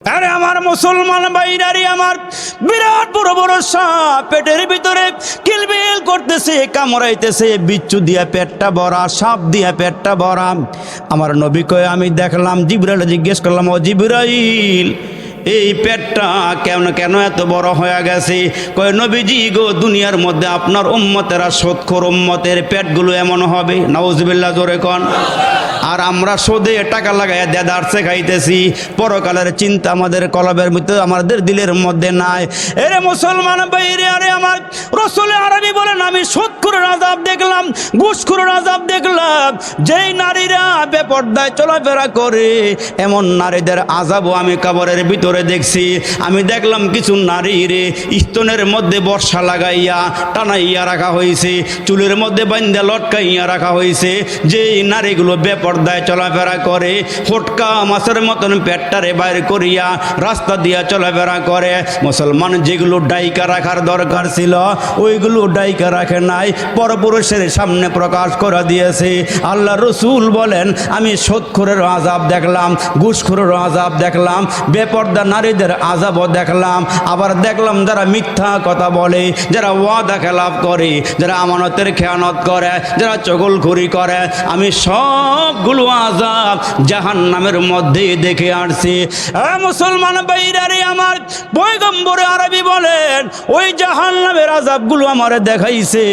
আরে আমার মুসলমান বাইরারি আমার বিরাট বড় বড় সাপ পেটের ভিতরে কিলবিল করতেছে, কামড়াইতেছে, বিচ্ছু দিয়া পেটটা ভরা, সাপ দিয়া পেটটা ভরা। আমার নবী কয়ে, আমি দেখলাম জিব্রাইল জিজ্ঞেস করলাম, ও জিব্রাইল, এই পেটটা কেন কেন এত বড় হয়ে গেছে? কয়, নবীজি গো, দুনিয়ার মধ্যে আপনার উম্মতেরা সৎখর উম্মতের পেটগুলো এমন হবে। নাউজবিল্লাহ, জোরে কন। আর আমরা সোদে টাকা লাগাই দেদারসে খাইতেছি। পরকালের চিন্তা আমাদের কলবের ভিতরে আমাদের দিলের মধ্যে নাই। এরে মুসলমান বাইরে আরে আমার রসুল আরবি বলেন, আমি সুৎখুরের আজাব দেখলাম, ঘুষখুরের আজাব দেখলাম। যেই নারীরা বেপর্দায় চলাফেরা করে, এমন নারীদের আজাবও আমি কাবরের ভিতরে দেখছি। আমি দেখলাম কিছু নারী রে স্তনের মধ্যে বর্ষা লাগাইয়া, টানাইয়া রাখা হয়েছে চুলের মধ্যে বান্ধা লটকাইয়া রাখা হয়েছে যেই নারীগুলো বেপর্দায় চলাফেরা করে, ফটকা মাছের মতন পেটটারে বাইর করিয়া রাস্তা দিয়া চলাফেরা করে। মুসলমান যেগুলো ডাইকা রাখার দরকার ছিল, ওইগুলো ডাইকা রাখে নাই, পরপুরুষের সামনে প্রকাশ করে দিয়েছে। আল্লাহ রসুল বলেন, আমি সৎখুরের আজাব দেখলাম, ঘুষখুরের আজাব দেখলাম, বেপর্দা নারীদের আজাবও দেখলাম। আবার দেখলাম যারা মিথ্যা কথা বলে, যারা ওয়াদা খেলাপ করে, যারা আমানতের খেয়ানত করে, যারা চগলখুরি করে। আমি সবগুলো আজাব জাহান নামের মধ্যে দেখে আসছি। মুসলমান বাইরারে আমার পয়গম্বরে আরবি বলেন, ওই জাহান নামের আজাবগুলো আমার দেখাইছে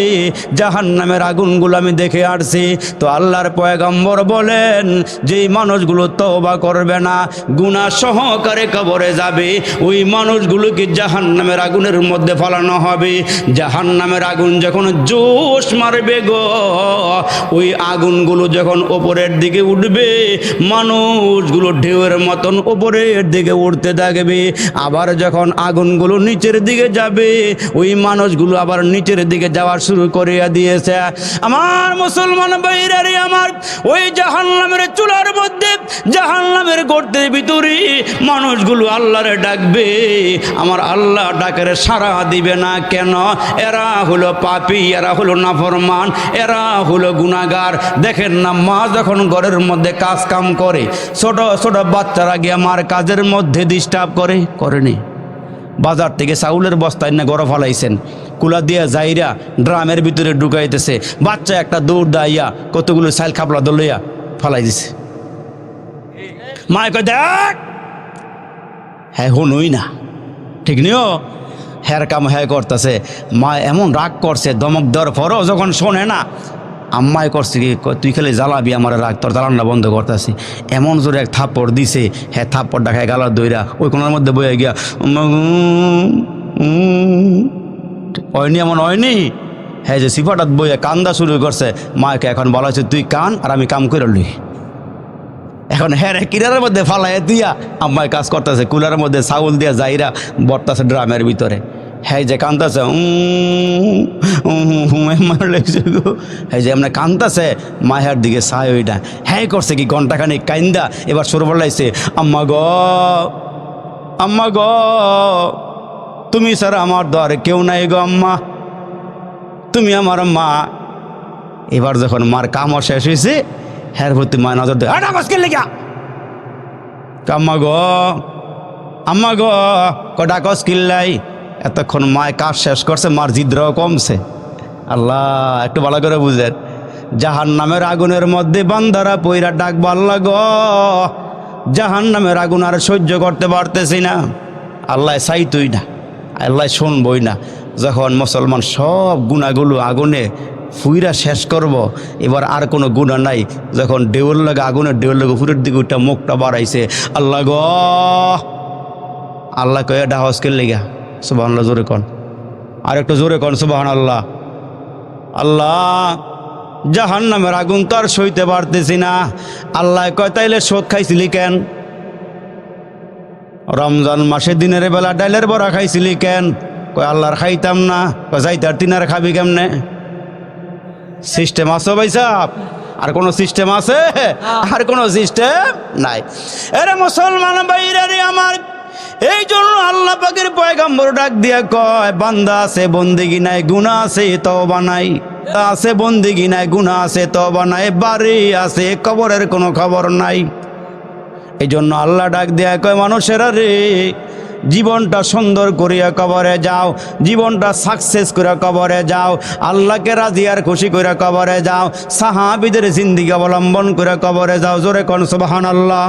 জাহান নামের আগুনগুলো আমি দেখে আসছি। তো আল্লাহর পয়গম্বর বলেন, যেই মানুষগুলো তওবা করবে না গুণা সহকারে কবরে যাবে, ওই মানুষগুলোকে জাহান নামের আগুনের মধ্যে ফলানো হবে? জাহান নামের আগুন যখন জোশ মারবে গো, ওই আগুনগুলো যখন ওপরের দিকে উঠবে, মানুষগুলো ঢেউয়ের মতন ওপরের দিকে উঠতে থাকবে। আবার যখন আগুনগুলো নিচের দিকে যাবে, ওই মানুষগুলো আবার নিচের দিকে যাওয়া শুরু করে দিয়েছে। আমার মুসলমান বাইরারে আমার, ওই জাহান নামের চুলার মধ্যে জাহান নামের গর্তের ভিতরে মানুষগুলো আল্লাহরে ডাকবে। আমার আল্লাহ ডাকের সারা দিবে না কেন? এরা হলো পাপি, এরা হলো নাফরমান, এরা হলো গুনাগার দেখেন না, মা যখন ঘরের মধ্যে কাজ কাম করে। ছোট ছোট বাচ্চারা গিয়ে মার কাজের মধ্যে ডিস্টার্ব করে করেনি বাজার থেকে চাউলের বস্তায় না গড় ফালাইছেন। কুলা দিয়া যাইরা ড্রামের ভিতরে ঢুকাইতেছে। বাচ্চা একটা দৌড় দাইয়া কতগুলো চাইল খাপলা দলইয়া ফালাই দিছে। মায় কয়, দেখ! হ্যাঁ হনুই না। ঠিক নিও? হ্যার কাম হ্যাঁ করতেছে। মা এমন রাগ করছে, দমক দেওয়ার পরও যখন শোনে না আম্মাই করছে কি তুই খালি জ্বালাবি আমার রাগ, তোর জ্বালানটা বন্ধ করতেছি। এমন জোরে এক থাপ্পড় দিছে হ্যাঁ থাপ্পড় দেখায় গালার দইরা, ওই কোনার মধ্যে বয়ে গিয়া হয়নি এমন হয়নি হ্যাঁ যে সিফাটাত বইয়ে কান্দা শুরু করছে, মাকে এখন বলা হচ্ছে তুই কান আর আমি কাম করে লই। এখন হ্যাঁ কিনারের মধ্যে ফালাই দিয়া আম্মায় কাজ করতেছে, কুলারের মধ্যে চাউল দিয়া যাইরা বর্তাছে ড্রামের ভিতরে। হ্যাঁ যে লাগছে গো। হ্যাঁ যে এমনি কান্দাছে, মায়ের দিকে সায় ওইটা হ্যাঁ করছে কি ঘন্টাখানি কাইন্দা, এবার সর বলাইছে আম্মা গ আম্মা গ, তুমি স্যার আমার দ্বারে কেউ নাই গো আম্মা। তুমি আমার মা। এবার যখন মার কামও শেষ হয়েছে হ্যার প্রতি মা নজর দেয় লেগা? আম্মা গ আম্মা গ কটা কস কিল্লাই? এতক্ষণ মায় কাজ শেষ করছে, মার জিদ্রাও কমছে। আল্লাহ, একটু ভালো করে বুঝেন। জাহান নামের আগুনের মধ্যে বান্দারা পইরা ডাক আল্লাহ গ জাহান নামের আগুন আর সহ্য করতে পারতেছি না। আল্লাহ চাইতই না, আল্লাহ শুনবই না। যখন মুসলমান সব গুণাগুলো আগুনে ফুইরা শেষ করব, এবার আর কোনো গুণা নাই। যখন দেউল লাগে, আগুনের দেউল লাগে ফুরের দিকে ওইটা মুখটা বাড়াইছে, আল্লাহ গ, আল্লাহ কয়ে ডাহসকে লেগা সুবাহ জোরে কন। আর একটু জোরে কন সুবাহ আল্লাহ আল্লাহ জাহান নামের আগুন তো আর সইতে পারতেছি না। আল্লাহ কয় তাইলে শোধ খাইছিলি কেন? রমজান মাসে দিনের বেলা ডাইলের বড়া খাইছিলি কেন? কয় আল্লাহর খাইতাম না। কয় যাইতার তিনার খাবি কেমনে? সিস্টেম আছে ভাই সাহ আর কোনো সিস্টেম আছে? আর কোনো সিস্টেম নাই। এরে মুসলমান বাইরে আমার এই জন্য আল্লাহ পাকের পয়গাম্বর ডাক দিয়া কয়, বান্দা আছে, বন্দিগি নাই গুণা আছে, তওবা বানাই আছে, বন্দিগি নাই গুণা আছে, তওবা বানাই বাড়ি আছে, কবরের কোনো খবর নাই। এই জন্য আল্লাহ ডাক দেয়া কয়, মানুষেরা রে, জীবনটা সুন্দর করিয়া কবরে যাও, জীবনটা সাকসেস করে কবরে যাও, আল্লাহকে রাজি আর খুশি করে কবরে যাও, সাহাবিদের জিন্দিগি অবলম্বন করে কবরে যাও। জোরে কন সুবাহান আল্লাহ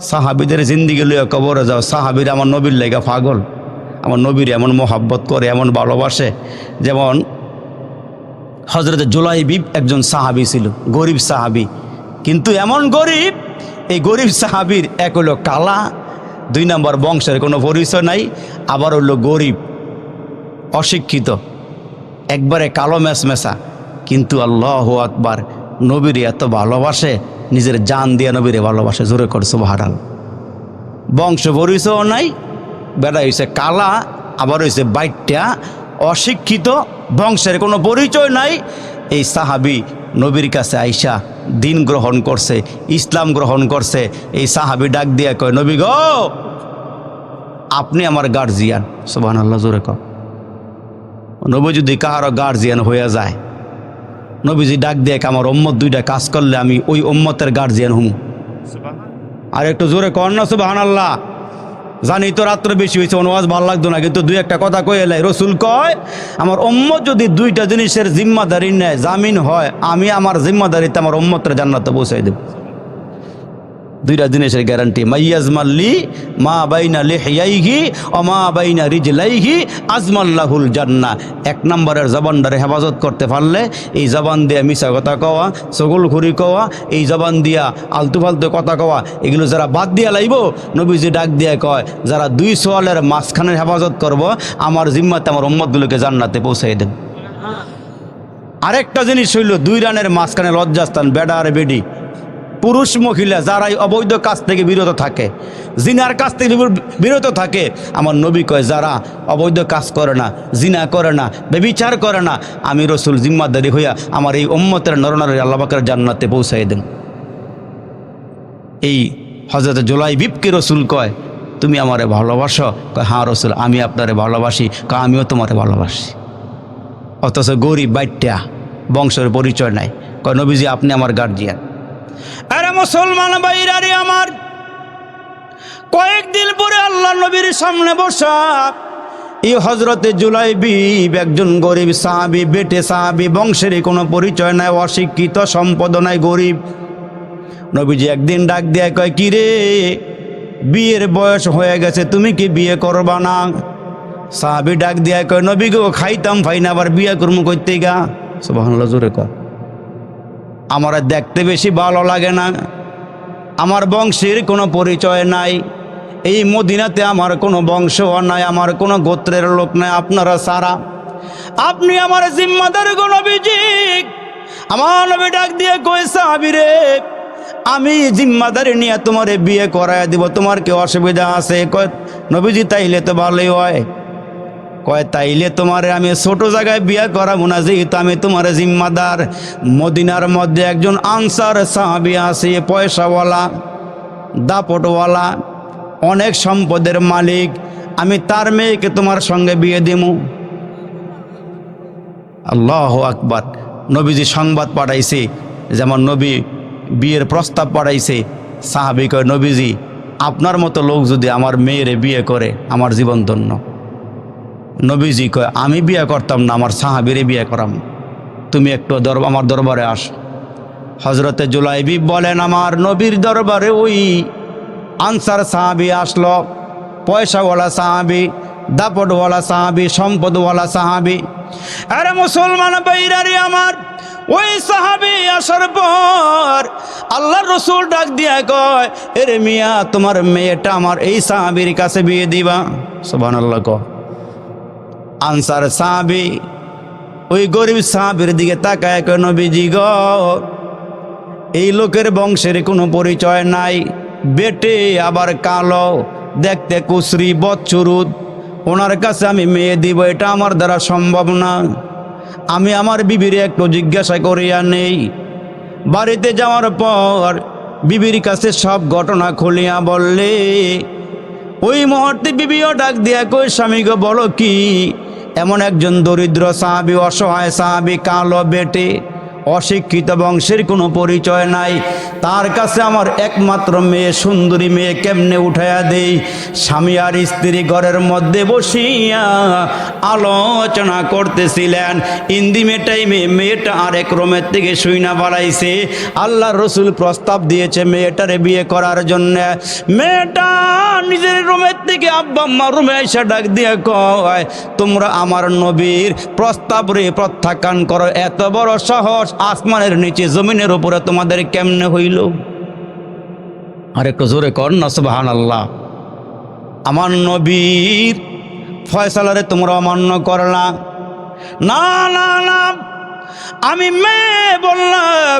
সাহাবিদের জিন্দিগি লইয়া কবরে যাও। সাহাবির আমার নবীর লেগা পাগল। আমার নবীর এমন মোহাব্বত করে, এমন ভালোবাসে, যেমন হজরত জুলাইবিব একজন সাহাবি ছিল, গরিব সাহাবি। কিন্তু এমন গরিব, এই গরিব সাহাবির এক হলো কালা, দুই নম্বর বংশের কোনো পরিচয় নাই, আবার হলো গরিব, অশিক্ষিত, একবারে কালো মেসমেসা। কিন্তু আল্লাহ আকবার, নবীর এত ভালোবাসে নিজের জান দিয়ে নবীরে ভালোবাসে, জোরে করছ ভাড়াল বংশ পরিচয় নাই, বেড়া হয়েছে কালা, আবার হয়েছে বাইটটা অশিক্ষিত, বংশের কোনো পরিচয় নাই। এই সাহাবি নবীর কাছে আইসা দিন গ্রহণ করছে, ইসলাম গ্রহণ করছে। এই সাহাবি ডাক দিয়া কয়, নবী গো, আপনি আমার গার্জিয়ান সোবান আল্লাহ জোরে কও নবী যদি কাহারও গার্জিয়ান হয়ে যায় নবীজি ডাক দিয়ে আমার ওম্মত দুইটা কাজ করলে আমি ওই ওম্মতের গার্জিয়ান হুম? আর একটু জোরে না সুবাহান আল্লাহ জানি তো রাত্র বেশি হয়েছে অনুবাদ ভালো লাগতো না কিন্তু দুই একটা কথা কয়ে এলাই। রসুল কয় আমার ওম্মত যদি দুইটা জিনিসের জিম্মাদারি নেয় জামিন হয় আমি আমার জিম্মাদারিতে আমার ওম্মতের জান্নাতে পৌঁছাই দেব। দুইটা জিনিসের গ্যারান্টি মাইয়াজ মাল্লি মা বাইনা লেহিয়াইহি ও মা বাইনা রিজলাইহি আজমাল্লাহুল জান্না। এক নম্বরের জবানটারে হেফাজত করতে পারলে এই জবান দিয়ে মিশা কথা কওয়া সগুল খুরি কওয়া এই জবান দিয়া আলতু ফালতু কথা কওয়া এগুলো যারা বাদ দিয়া লাইব নবীজি ডাক দিয়ে কয় যারা দুই সোয়ালের মাঝখানের হেফাজত করব আমার জিম্মাতে আমার উম্মতগুলোকে জান্নাতে পৌঁছাই দেব আরেকটা জিনিস হইল দুই রানের মাঝখানে লজ্জাস্থান বেডা আর বেডি। পুরুষ মহিলা যারাই অবৈধ কাজ থেকে বিরত থাকে, জিনার কাজ থেকে বিরত থাকে, আমার নবী কয়, যারা অবৈধ কাজ করে না, জিনা করে না বেবিচার করে না, আমি রসুল জিম্মাদারি হইয়া আমার এই উম্মতের নরনারী আল্লাহবাকের জান্নাতে পৌঁছাই দেন। এই হজরত জোলাই বিপকে রসুল কয়, তুমি আমারে ভালোবাসো? কয় হ্যাঁ রসুল, আমি আপনারে ভালোবাসি, কয়, আমিও তোমারে ভালোবাসি। অথচ গরিব বাইটটা বংশের পরিচয় নাই। কয়, নবীজি, আপনি আমার গার্জিয়ান আরে মুসলমান বাইরারে আমার, কয়েকদিন পরে আল্লাহ নবীর সামনে বসা। এই হজরতে জুলাই বিব একজন গরিব সাহাবি, বেটে সাহাবি, বংশেরই কোনো পরিচয় নাই, অশিক্ষিত, সম্পদ নাই, গরিব। নবীজি একদিন ডাক দিয়ে, কয়, কি রে, বিয়ের বয়স হয়ে গেছে, তুমি কি বিয়ে করবা না? সাহাবি ডাক দিয়ে, কয়, নবী গো, খাইতাম ফাই না আবার বিয়ে করব করতে গা? সুবাহ জোরে কয়। আমার দেখতে বেশি ভালো লাগে না। আমার বংশের কোনো পরিচয় নাই। এই মদিনাতে আমার কোনো বংশ নাই, আমার কোনো গোত্রের লোক নাই, আপনারা সারা। আপনি আমার জিম্মাদার নবীজিক আমার নবী ডাক দিয়ে কইসা আবিরে আমি জিম্মাদারি নিয়ে তোমারে বিয়ে করায় দিব, তোমার কি অসুবিধা আছে? নবীজি, তাইলে তো ভালোই হয়। কয়, তাইলে তোমারে আমি ছোট জায়গায় বিয়ে করাবো না, যেহেতু আমি তোমার জিম্মাদার। মদিনার মধ্যে একজন আনসার সাহাবি আছে পয়সাওয়ালা, দাপটওয়ালা, অনেক সম্পদের মালিক। আমি তার মেয়েকে তোমার সঙ্গে বিয়ে দেবো আল্লাহ আকবার। নবীজি সংবাদ পাঠাইছে, যেমন নবী বিয়ের প্রস্তাব পাঠাইছে। সাহাবি কয়, নবীজি, আপনার মতো লোক যদি আমার মেয়েরে বিয়ে করে, আমার জীবন ধন্য। নবীজি কয়, আমি বিয়ে করতাম না, আমার সাহাবিরে বিয়ে করাম। তুমি একটু দর আমার দরবারে আস। হজরতে জুলাইবি বলেন, আমার নবীর দরবারে ওই আনসার সাহাবি আসলো, পয়সাওয়ালা সাহাবি, দাপটওয়ালা সাহাবি, সম্পদওয়ালা সাহাবি। আরে মুসলমান বাইরারি আমার, ওই সাহাবি আসার পর আল্লাহ রসুল ডাক দিয়া কয়, এরে মিয়া, তোমার মেয়েটা আমার এই সাহাবির কাছে বিয়ে দিবা? সোবান আল্লাহ কয়। আনসার সাহাবি, ওই গরিব সাহাবির দিকে তাকায় কয়, নবীজি গ, এই লোকের বংশের কোনো পরিচয় নাই। বেটে আবার কালো, দেখতে কুশ্রী বচ্চুরুদ ওনার কাছে আমি মেয়ে দিব, এটা আমার দ্বারা সম্ভব না। আমি আমার বিবির একটু জিজ্ঞাসা করিয়া নেই। বাড়িতে যাওয়ার পর বিবির কাছে সব ঘটনা খুলিয়া বললে, ওই মুহূর্তে বিবিও ডাক দিয়া কই স্বামীকে বলো কি এমন একজন দরিদ্র সাহাবি অসহায় সাহাবি কালো বেটে। অশিক্ষিত বংশের কোনো পরিচয় নাই। তার কাছে আমার একমাত্র মেয়ে, সুন্দরী মেয়ে কেমনে উঠাইয়া দেই? স্বামী আর স্ত্রী ঘরের মধ্যে বসিয়া আলোচনা করতেছিলেন। ইন্দিমে টাইমে মেয়েটা আরেক রোমের থেকে শুইনা পালাইছে। আল্লাহ রসুল প্রস্তাব দিয়েছে মেয়েটারে বিয়ে করার জন্য। মেয়েটা নিজের রুমের থেকে আব্বা আম্মা রুমে এসে ডাক দিয়ে কয়, তোমরা আমার নবীর প্রস্তাব রে প্রত্যাখ্যান করো, এত বড় সাহস আসমানের নিচে, জমিনের উপরে তোমাদের কেমনে হইল? আর একটু জোরে কর না সুবাহান আল্লাহ আমার নবীর ফয়সালারে তোমরা অমান্য করলা না। না না আমি মেয়ে বললাম,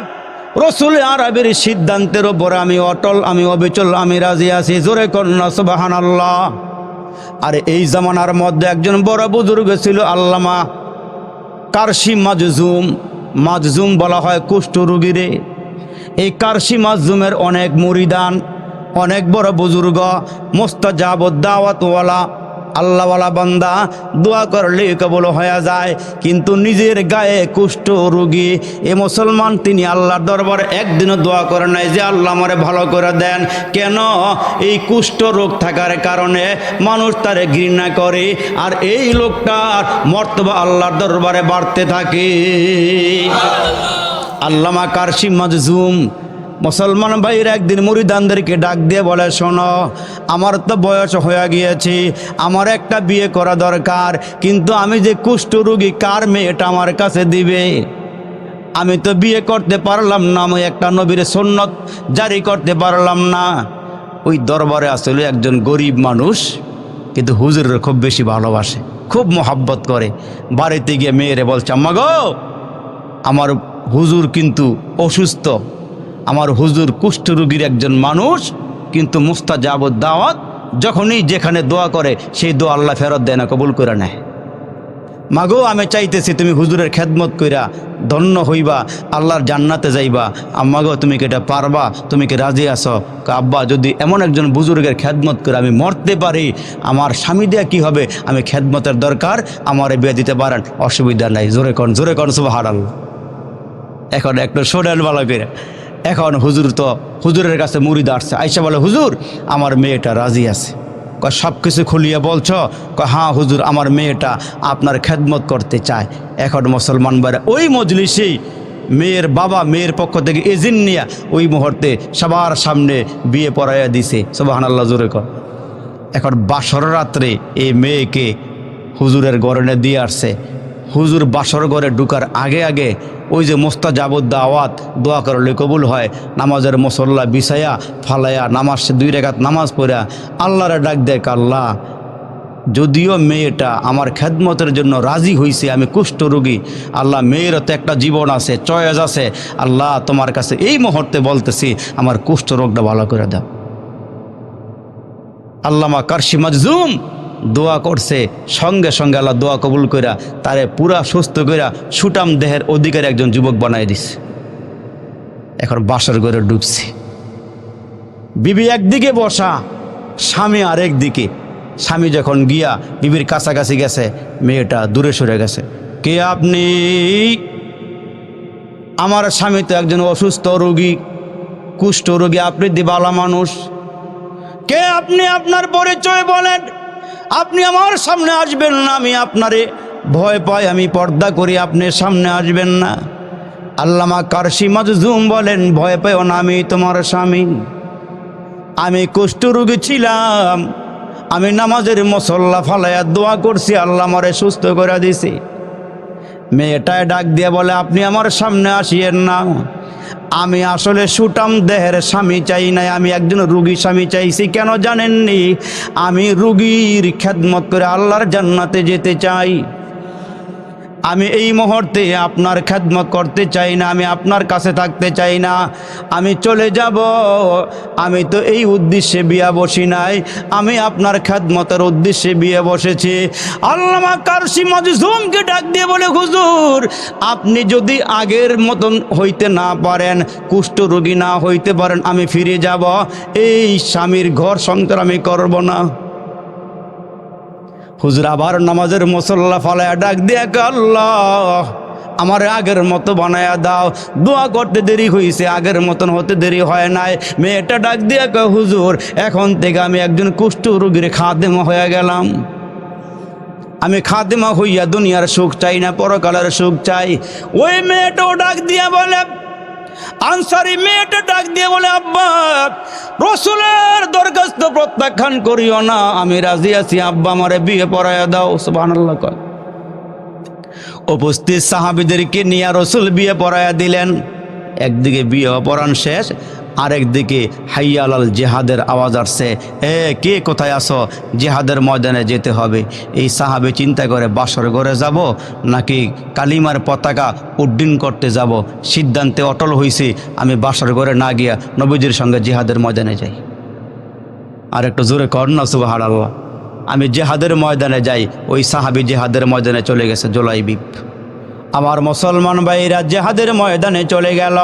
রসুল আরবের সিদ্ধান্তের ওপরে আমি অটল, আমি অবিচল, আমি রাজি আছি। জোরে কন্যা সুবাহান আল্লাহ আর এই জামানার মধ্যে একজন বড় বুজুর্গ ছিল আল্লামা কারশি মাজুম। মাজুম বলা হয় কুষ্ঠ রুগীরে। এই কারশি মাজুমের অনেক মুরিদান, অনেক বড় বুজুর্গ মোস্তাজাব দাওয়াতওয়ালা আল্লাহওয়ালা বান্দা দোয়া করলে কবল হয়ে যায়। কিন্তু নিজের গায়ে কুষ্ঠ রোগী, এ মুসলমান তিনি আল্লাহর দরবারে একদিনও দোয়া করে নাই যে আল্লাহ আমারে ভালো করে দেন। কেন? এই কুষ্ঠ রোগ থাকার কারণে মানুষ তারে ঘৃণা করে আর এই লোকটার মর্তবা আল্লাহর দরবারে বাড়তে থাকে। আল্লামা কারশি মজজুম মুসলমান ভাইয়ের একদিন মুরিদানদেরকে ডাক দিয়ে বলে, শোনো, আমার তো বয়স হয়ে গিয়েছে, আমার একটা বিয়ে করা দরকার, কিন্তু আমি যে কুষ্ঠ রুগী, কার মেয়েটা আমার কাছে দিবে? আমি তো বিয়ে করতে পারলাম না, আমি একটা নবীর সন্ন্যত জারি করতে পারলাম না। ওই দরবারে আসলে একজন গরিব মানুষ, কিন্তু হুজুরের খুব বেশি ভালোবাসে, খুব মোহাব্বত করে। বাড়িতে গিয়ে মেয়েরে বলছে, আম্মা আমার হুজুর কিন্তু অসুস্থ আমার হুজুর কুষ্ঠরোগীর একজন মানুষ, কিন্তু মুস্তাজাবত দাওয়াত যখনই যেখানে দোয়া করে, সেই দোয়া আল্লাহ ফেরত দেয় না, কবুল করে নেয়। মাগো, আমি চাইতেছি তুমি হুজুরের খেদমত কইরা ধন্য হইবা, আল্লাহর জান্নাতে যাইবা। আম্মাগো তুমি কি এটা পারবা? তুমি কি রাজি কা আব্বা, যদি এমন একজন বুজুর্গের খেদমত করে আমি মরতে পারি, আমার স্বামী দেয়া কি হবে? আমি খেদমতের দরকার, আমারে বিয়ে দিতে পারেন, অসুবিধা নাই। জোরে কন জোরে কন শুভ হারাল এখন একটু সোডাল ভালো করে। এখন হুজুর তো হুজুরের কাছে মুড়িদ আসছে। আইসা বলে, হুজুর, আমার মেয়েটা রাজি আছে। কয় সব কিছু খুলিয়ে বলছ? কয় হ্যাঁ হুজুর, আমার মেয়েটা আপনার খেদমত করতে চায়। এখন মুসলমান বারে ওই মজলিসেই মেয়ের বাবা, মেয়ের পক্ষ থেকে এজেন্ট নিয়ে ওই মুহূর্তে সবার সামনে বিয়ে পড়াইয়া দিছে। সোবাহান আল্লাহ জোরে কর এখন বাসর রাত্রে এই মেয়েকে হুজুরের গরনে দিয়ে আসছে। হুজুর বাসর ঘরে ঢুকার আগে আগে ওই যে মোস্তা যাবত দাওয়াত দোয়া করলে কবুল হয়, নামাজের মসল্লা বিছায়া ফালাইয়া নামাজ দুই রেখাত নামাজ পড়া, আল্লাহরে ডাক দেয় আল্লাহ, যদিও মেয়েটা আমার খেদমতের জন্য রাজি হইছে, আমি কুষ্ঠ রোগী, আল্লাহ মেয়েরও তো একটা জীবন আছে, চয়েস আছে, আল্লাহ তোমার কাছে এই মুহূর্তে বলতেছি, আমার কুষ্ঠ রোগটা ভালো করে দাও। আল্লামা কারশি মাজজুম দোয়া করছে, সঙ্গে সঙ্গে আল্লাহ দোয়া কবুল কইরা তারে পুরা সুস্থ কইরা সুটাম দেহের অধিকারী একজন যুবক বানাই দিছে। এখন বাসর ঘরে ডুবছে বিবি একদিকে বসা, স্বামী আরেক দিকে। স্বামী যখন গিয়া বিবির কাছাকাছি গেছে, মেয়েটা দূরে সরে গেছে। কে আপনি? আমার স্বামী তো একজন অসুস্থ রোগী, কুষ্ঠ রোগী, আপনি দিবালা মানুষ। কে আপনি? আপনার পরিচয় বলেন। আপনি আমার সামনে আসবেন না, আমি আপনারে ভয় পাই, আমি পর্দা করি, আপনি সামনে আসবেন না। আল্লামা কারশি মাজুম বলেন, ভয় পেও না, আমি তোমার স্বামী। আমি কুষ্ঠরোগী ছিলাম, আমি নামাজের মসল্লা ফালাইয়া দোয়া করছি, আল্লাহ আমারে সুস্থ করে দিছি। মেয়েটায় ডাক দিয়ে বলে, আপনি আমার সামনে আসিয়েন না। আমি আসলে সুটাম দেহের স্বামী চাই নাই, আমি একজন রুগী স্বামী চাইছি, কেন জানেননি? আমি রুগীর খেদমত করে আল্লাহর জান্নাতে যেতে চাই। আমি এই মুহূর্তে আপনার খেদমত করতে চাই না, আমি আপনার কাছে থাকতে চাই না। আমি চলে যাব, আমি তো এই উদ্দেশ্যে বিয়া বসি নাই, আমি আপনার খেদমতের উদ্দেশ্যে বিয়ে বসেছি। আল্লামা কারসি মজুমকে ডাক দিয়ে বলে, হুজুর, আপনি যদি আগের মতন হইতে না পারেন, কুষ্ঠ রোগী না হইতে পারেন, আমি ফিরে যাব। এই স্বামীর ঘর সংসার আমি করব না। হুজুর আবার নামাজের মুসল্লা ফালায় ডাক দিয়ে কে আল্লাহ? আমার আগের মতো বানায়া দাও। দোয়া করতে দেরি হয়েছে আগের মতন হতে দেরি হয় নাই। মেয়েটা ডাক দিয়ে কয় হুজুর, এখন থেকে আমি একজন কুষ্ঠ রোগীর খাদেমা হয়ে গেলাম। আমি খাদেমা হইয়া দুনিয়ার সুখ চাই না, পরকালের সুখ চাই। ওই মেয়েটাও ডাক দিয়া বলে আনসারি মেয়েটা ডাক দিয়ে বলে, আব্বা, রসুলের দরখাস্ত প্রত্যাখ্যান করিও না। আমি রাজি আছি, আব্বা আমারে বিয়ে পড়াইয়া দাও। সুবহানাল্লাহ উপস্থিত সাহাবিদেরকে নিয়ে রসুল বিয়ে পড়াইয়া দিলেন। একদিকে বিয়ে অপরাণ শেষ আরেকদিকে হাইয়ালাল জেহাদের আওয়াজ আসছে, এ, কে কোথায় আসো জেহাদের ময়দানে যেতে হবে। এই সাহাবে চিন্তা করে, বাসর ঘরে যাব নাকি কালিমার পতাকা উড্ডীন করতে যাব? সিদ্ধান্তে অটল হইছি, আমি বাসর ঘরে না গিয়া নবীজির সঙ্গে জেহাদের ময়দানে যাই। আর একটু জোরে কর না সুবাহ আল্লাহ আমি জেহাদের ময়দানে যাই। ওই সাহাবি জেহাদের ময়দানে চলে গেছে জোলাইবিপ আমার মুসলমান ভাইরা জেহাদের ময়দানে চলে গেল।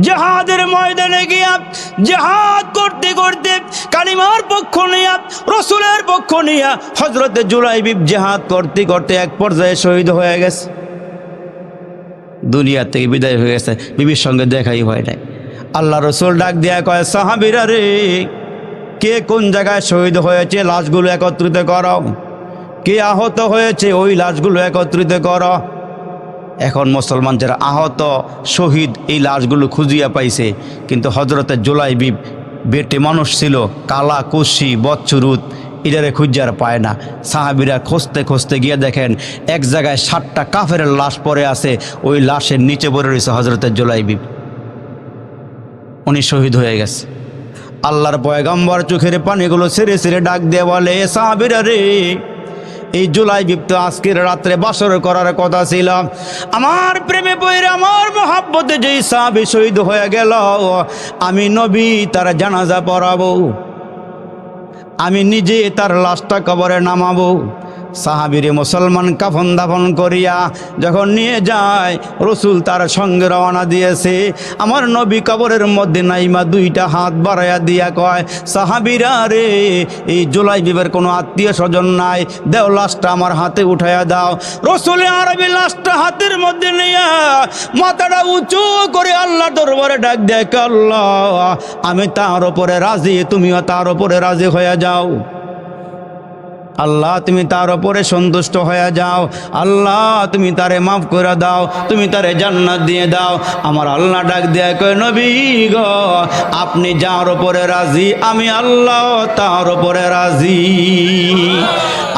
জেহাদের ময়দানে গিয়া জেহাদ করতে করতে কালিমার পক্ষ নিয়া, রসুলের পক্ষ নিয়া হজরতে জুলাইবিব জেহাদ করতে করতে এক পর্যায়ে শহীদ হয়ে গেছে। দুনিয়া থেকে বিদায় হয়ে গেছে, বিবির সঙ্গে দেখাই হয় নাই। আল্লাহ রসুল ডাক দিয়া কয়, সাহাবিরা রে, কে কোন জায়গায় শহীদ হয়েছে? লাশগুলো একত্রিত করো। কে আহত হয়েছে? ওই লাশগুলো একত্রিত করো। এখন মুসলমান যারা আহত, শহীদ এই লাশগুলো খুঁজিয়া পাইছে, কিন্তু হজরতের জোলাইবিব বেটে মানুষ ছিল, কালা, কুশি বচ্চুরুত এটারে খুঁজার পায় না। সাহাবিরা খুঁজতে খুঁজতে গিয়ে দেখেন, এক জায়গায় ষাটটা কাফের লাশ পড়ে আছে, ওই লাশের নিচে পড়ে রয়েছে হজরতের জোলাইবিব। উনি শহীদ হয়ে গেছে। আল্লাহর পয়গম্বর চোখের পানিগুলো ছেড়ে ছেড়ে ডাক দিয়ে বলে, "এ রে এই জুলাই বিপ্ত আজকের রাত্রে বাসর করার কথা ছিল। আমার প্রেমে বইয়ের আমার মহাব্বতে যেই সাহাবি শহীদ হয়ে গেল, আমি নবী তার জানাজা পড়াবো। আমি নিজে তার লাশটা কবরে নামাবো। সাহাবিরে মুসলমান কাফন দাফন করিয়া যখন নিয়ে যায়, রসুল তার সঙ্গে রওনা দিয়েছে। আমার নবী কবরের মধ্যে নাইমা দুইটা হাত বাড়াইয়া দিয়া কয়, সাহাবিরা রে, এই জুলাই বিবের কোনো আত্মীয় স্বজন নাই, দেও লাশটা আমার হাতে উঠাইয়া দাও। রসুলে আরবি লাশটা হাতের মধ্যে নিয়া মাথাটা উঁচু করে আল্লাহ দরবারে ডাক দেয় আল্লাহ, আমি তার ওপরে রাজি, তুমিও তার ওপরে রাজি হয়ে যাও। আল্লাহ, তুমি তার ওপরে সন্তুষ্ট হয়ে যাও। আল্লাহ, তুমি তারে মাফ করে দাও, তুমি তারে জান্নাত দিয়ে দাও। আমার আল্লাহ ডাক দিয়ে, কয়, নবী গ, আপনি যার ওপরে রাজি, আমি আল্লাহ তার ওপরে রাজি।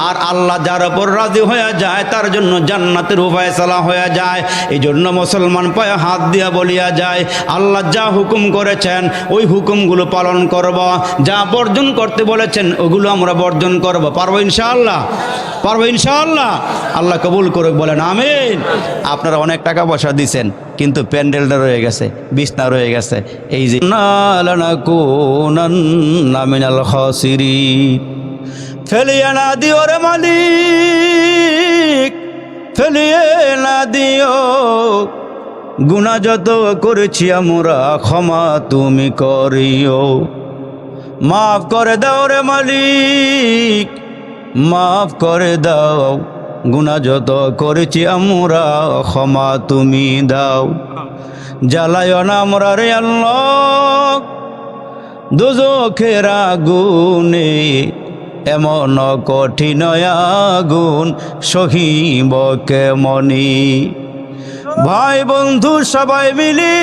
আর আল্লাহ যার ওপর রাজি হয়ে যায়, তার জন্য জান্নাতের উপায় চালা হয়ে যায়। এই জন্য মুসলমান পায়ে হাত দিয়া বলিয়া যায়, আল্লাহ যা হুকুম করেছেন, ওই হুকুমগুলো পালন করব। যা বর্জন করতে বলেছেন, ওগুলো আমরা বর্জন করব। পারব ইনশাআল্লাহ। পারব ইনশাআল্লাহ? আল্লাহ কবুল করুক, বলেন আমিন। আপনারা অনেক টাকা পয়সা দিছেন, কিন্তু প্যান্ডেলটা রয়ে গেছে, বিছনা রয়ে গেছে। এই যে নামিনাল খসিরি ফেলিয়ে না দিও রে মালিক, ফেলিয়ে না দিও। গুণা যত করেছি আমরা, ক্ষমা তুমি করিও। মাফ করে দাও রে মালিক। মাফ করে দাও। গুণা যত করেছি আমরা, ক্ষমা তুমি দাও। জ্বালায় না আমরা রে আল্লাহ। দুজখের আগুনে এমন কঠিন আগুন সহিব কেমনি? ভাই বন্ধু, সবাই মিলি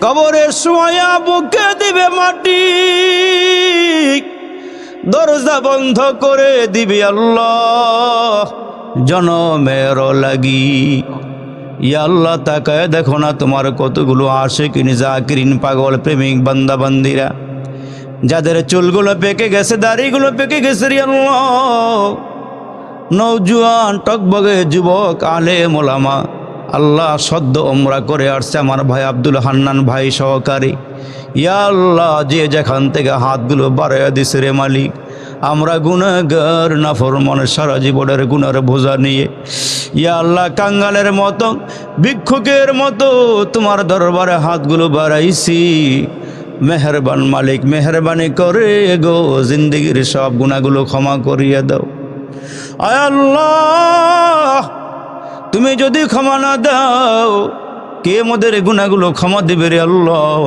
কবরের সময় বুকে দিবে মাটি। দরজা বন্ধ করে দিবি আল্লাহ। জনমের লাগি। আল্লাহ, তাকায় দেখো না তোমার কতগুলো আসে কিনি জাকিরিন পাগল, প্রেমিক বান্দা বান্দিরা যাদের চুলগুলো পেকে গেছে, দাড়িগুলো পেকে গেছে রে নৌজুয়ান টকবগে যুবক আলে মোলামা আল্লাহ সদ্য ওমরা করে আসছে আমার ভাই আব্দুল হান্নান ভাই সহকারী। ইয়া আল্লাহ, যে যেখান থেকে হাতগুলো বাড়াইয়া দিছে রে মালিক, আমরা গুণাগার নাফরমান সারা জীবনের গুণার বোঝা নিয়ে। ইয়া আল্লাহ, কাঙ্গালের মতো, ভিক্ষুকের মতো তোমার দরবারে হাতগুলো বাড়াইছি। মেহরবান মালিক, মেহরবানি করে গো, জিন্দগির সব গুণাগুলো ক্ষমা করিয়ে দাও। আল্লাহ, তুমি যদি ক্ষমা না দাও, কে মোদের গুণাগুলো ক্ষমা দেবে রে আল্লাহ?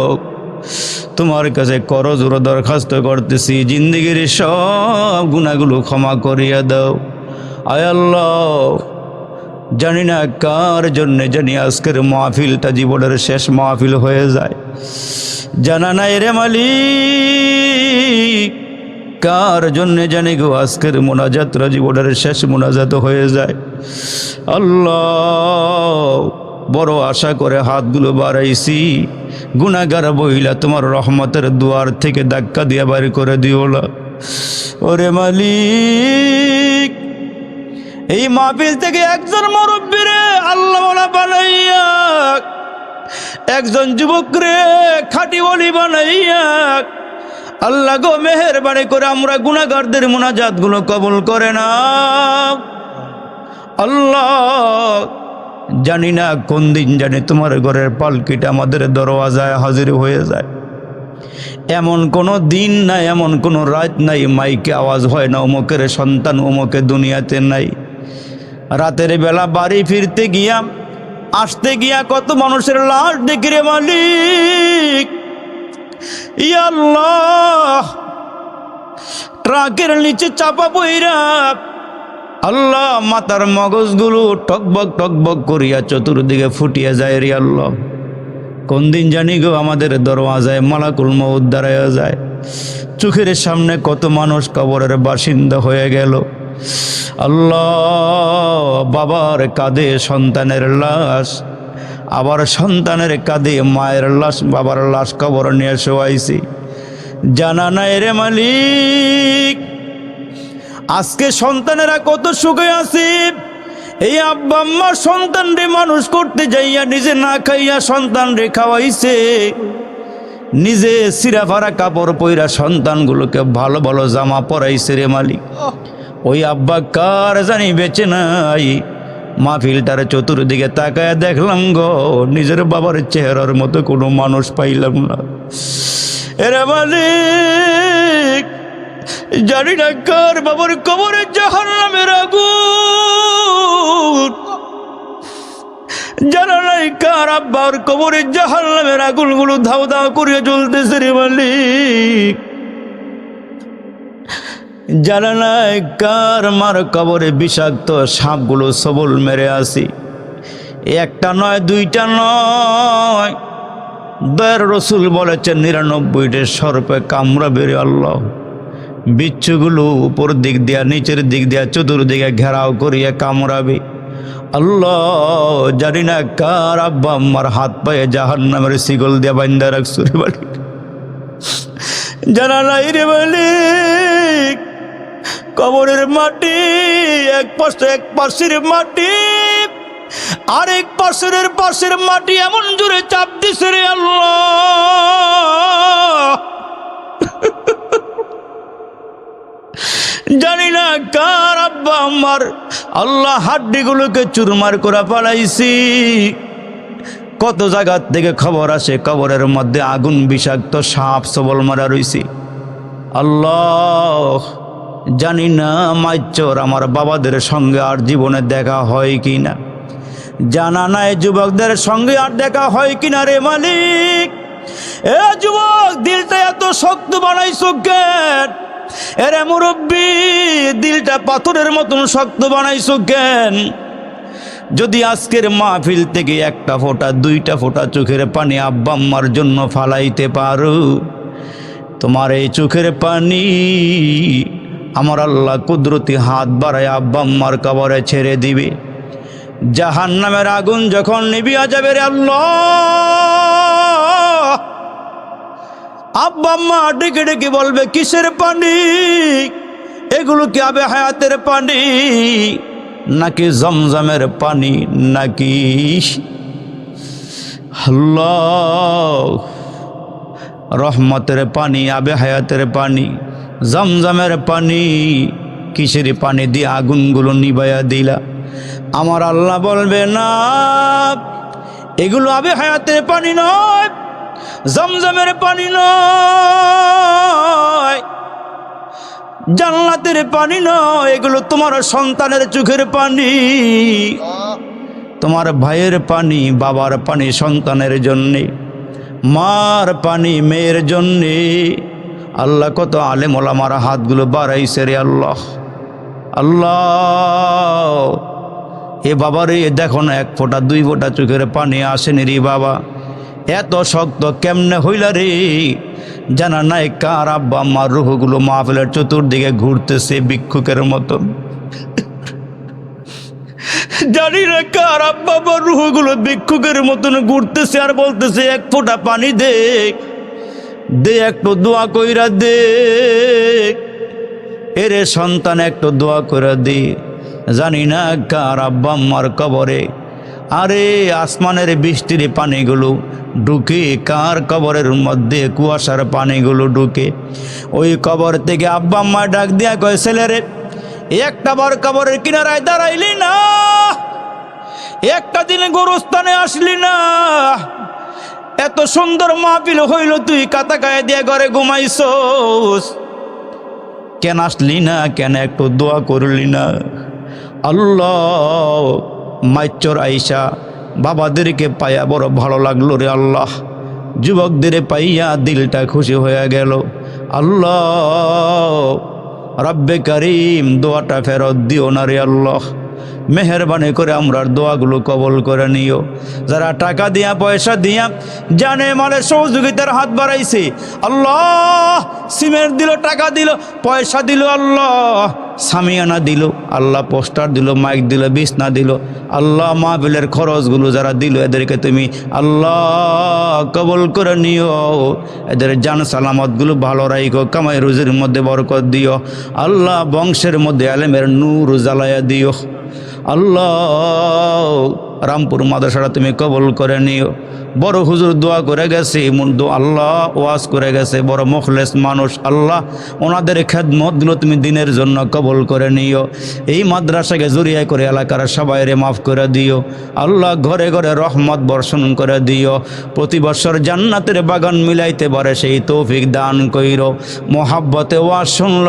তোমার কাছে করজোর দরখাস্ত করতেছি। জিন্দগির সব গুণাগুলো ক্ষমা করিয়া দাও। আয় আল্লাহ, জানি না কার জন্যে জানি আজকের মাহফিলটা জীবনের শেষ মাহফিল হয়ে যায়। জানা নাই রে মালিক, কার জন্যে জানি গো আজকের মোনাজাতরা জীবনের শেষ মোনাজাত হয়ে যায়। আল্লাহ, বড় আশা করে হাতগুলো বাড়াইছি। গুণাগার বহিলা তোমার রহমতের দুয়ার থেকে ধাক্কা দিয়ে বাইর করে দিওলা। ওরে মালিক, এই মাহফিল থেকে একজন মুরব্বী রে আল্লাহ বানাইয়া, একজন যুবক রে খাটি বলি বানাইয়া, আল্লাহ গো মেহেরবানি করে আমরা গুণাগারদের মোনাজাতগুলো কবল করে না আল্লাহ জানি না কোন দিন জানি তোমার ঘরের পালকিটা আমাদের দরওয়াজায় হাজির হয়ে যায়। এমন কোনো দিন নাই, এমন কোনো রাত নাই, মাইকে আওয়াজ হয় না, অমুকের সন্তান অমুকে দুনিয়াতে নাই। রাতের বেলা বাড়ি ফিরতে গিয়া, আসতে গিয়া কত মানুষের লাশ দেখি রে মালিক। ইয়া আল্লাহ ট্রাকের নিচে চাপা বইরা আল্লাহ মাতার মগজগুলো টকবক টকবক করিয়া চতুর্দিকে ফুটিয়া যায় রে আল্লাহ। কোন দিন জানি গো আমাদের দরওয়াজায় মালাকুল মৌদ দাঁড়াইয়া যায়। চোখের সামনে কত মানুষ কবরের বাসিন্দা হয়ে গেল। আল্লাহ বাবার কাঁধে সন্তানের লাশ, আবার সন্তানের কাঁধে মায়ের লাশ, বাবার লাশ কবর নিয়ে শোয়াইছি। জানা নাই রে মালিক আজকে সন্তানেরা কত সুখে আছে। এই আব্বা আম্মার সন্তান রে মানুষ করতে যাইয়া নিজে না খাইয়া সন্তান রে খাওয়াইছে। নিজে সিরা ভাড়া কাপড় পইরা সন্তানগুলোকে ভালো ভালো জামা পরাইছে রে মালিক। ওই আব্বা কার জানি বেঁচে নাই। মা মাহফিলটার চতুর্দিকে তাকায় দেখলাম গো, নিজের বাবার চেহারার মতো কোনো মানুষ পাইলাম না। এরে মালিক! জানি না কার বাবার কবরে জাহান নামের আগুন। জানা নাই কার আব্বার কবরে জাহান নামের আগুনগুলো ধাও ধাও করিয়া জ্বলতেছে রে মালিক। জানা নাই কার মার কবরে বিষাক্ত সাপগুলো সবল মেরে আসি একটা নয়, দুইটা নয়। দয়ের রসুল বলেছেন, নিরানব্বইটা সর্পে কামড়া বেরে আল্লাহ। বিচ্ছুগুলো উপর দিক দিয়া, নিচের দিক দিয়া, চতুর্দিকে ঘেরাও করিয়া কামড়াবে। আল্লাহ জানি না কার আব্বা আমার হাত পায়ে জাহান নামের শিকল দিয়া বান্দা রাখছো রে মালিক। জানা নাই রে মালিক, কবরের মাটি এক পাশে, এক পাশের মাটি, আরেক পাশের পাশের মাটি এমন জোরে চাপ দিছে রে আল্লাহ। জানি না কার আব্বা আমার আল্লাহ হাড্ডিগুলোকে চুরমার করে পালাইছি কত জায়গার থেকে খবর আসে, কবরের মধ্যে আগুন বিষাক্ত সাপ সবল মারা রইছি। আল্লাহ, জানি না মাইচর আমার বাবাদের সঙ্গে আর জীবনে দেখা হয় কি না জানা নাই যুবকদের সঙ্গে আর দেখা হয় কি না রে মালিক। এ যুবক দিলটা এত শক্ত বানাইছো কেন? এরে মুরব্বী, দিলটা পাথরের মতন শক্ত বানাইছো কেন? যদি আজকের মাহফিল থেকে একটা ফোঁটা, দুইটা ফোঁটা চোখের পানি আব্বা আম্মার জন্য ফালাইতে পারো। তোমার এই চোখের পানি আমার আল্লাহ কুদরতি হাত বাড়ায় আব্বা আম্মার কবরে ছেড়ে দিবে। জাহান নামের আগুন যখন নিবিয়া যাবে রে আল্লাহ। আব্বা আম্মা ডেকে ডেকে বলবে, কিসের পানি? এগুলো কি আবে হায়াতের পানি? নাকি জমজমের পানি? নাকি আল্লাহ, রহমতের পানি, আবে হায়াতের পানি, জমজমের পানি, কিসের পানি দিয়ে আগুনগুলো নিবাইয়া দিলা? আমার আল্লাহ বলবে, না, এগুলো আবে হায়াতের পানি নয় জমজমের পানি নয়, জান্নাতের পানি নয়, এগুলো তোমার সন্তানের চোখের পানি, তোমার ভাইয়ের পানি, বাবার পানি, সন্তানের জন্যে, মার পানি, মেয়ের জন্যে। আল্লাহ কত আলেম ওলামার হাতগুলো বাড়াইছে রে আল্লাহ। আল্লাহ, এ বাবারে দেখো না, এক ফোঁটা, দুই ফোঁটা চোখের পানি আসেনি রে বাবা। এত শক্ত কেমনে হইলা রে? জানা নাই কার আব্বা আম্মার রুহগুলো মাহফিলের চতুর্দিকে ঘুরতেছে ভিক্ষুকের মতো জানি না কার আব্বা আম্মার রুহগুলো ভিক্ষুকের মতন ঘুরতেছে আর বলতেছে, এক ফোঁটা পানি দে দে একটু দোয়া কইরা দে। এরে সন্তান, একটু দোয়া করে দি। জানি না কার আব্বা আম্মার কবরে আরে আসমানের বৃষ্টির পানিগুলো ঢুকে কার কবরের মধ্যে কুয়াশার পানিগুলো ঢুকে? ওই কবর থেকে আব্বা আম্মা ডাক দিয়া কয়, ছেলেরে, একটা বার কবরের কিনারায় দাঁড়াইলি না। একটা দিনে গোরস্থানে আসলি না। এত সুন্দর মাহফিল হইল, তুই কাতা গায়ে দিয়ে ঘরে ঘুমাইছস। কেন আসলি না? কেন একটু দোয়া করলি না? আল্লাহ মাইচর আইসা, বাবাদেরকে পাইয়া বড় ভালো লাগল রে আল্লাহ। যুবকদের পাইয়া দিলটা খুশি হয়ে গেল। আল্লাহ, রব্বে করিম দোয়াটা ফেরত দিও না রে আল্লাহ। মেহরবানি করে আমরার দোয়াগুলো কবল করে নিও। যারা টাকা দিয়া, পয়সা দিয়া জানে মালের সহযোগিতার হাত বাড়াইছে। আল্লাহ, সিমেন্ট দিল, টাকা দিল, পয়সা দিল আল্লাহ। সামিয়ানা দিল, আল্লাহ পোস্টার দিল, মাইক দিল বিছনা দিল, আল্লাহ মাহবিলের খরচগুলো যারা দিল, এদেরকে তুমি আল্লাহ কবল করে নিও। এদের জান সালামতগুলো ভালো রাইখো, কামাই রুজির মধ্যে বরকত দিও। আল্লাহ বংশের মধ্যে আলেমের নূর জ্বালায়া দিও। আল্লাহ রামপুর মাদ্রাসাটা তুমি কবল করে নিও। বড় হুজুর দোয়া করে গেছে মুন্ডু আল্লাহ ওয়াজ করে গেছে, বড় মুখলেস মানুষ, আল্লাহ ওনাদের খেদমতগুলো তুমি দিনের জন্য কবল করে নিও। এই মাদ্রাসাকে জড়িয়ে করে এলাকার সবাইরে মাফ করে দিও। আল্লাহ ঘরে ঘরে রহমত বর্ষণ করে দিও। প্রতি বছর জান্নাতের বাগান মিলাইতে পারে সেই তৌফিক দান কইর। মোহাব্বতে ওয়াজ শুনল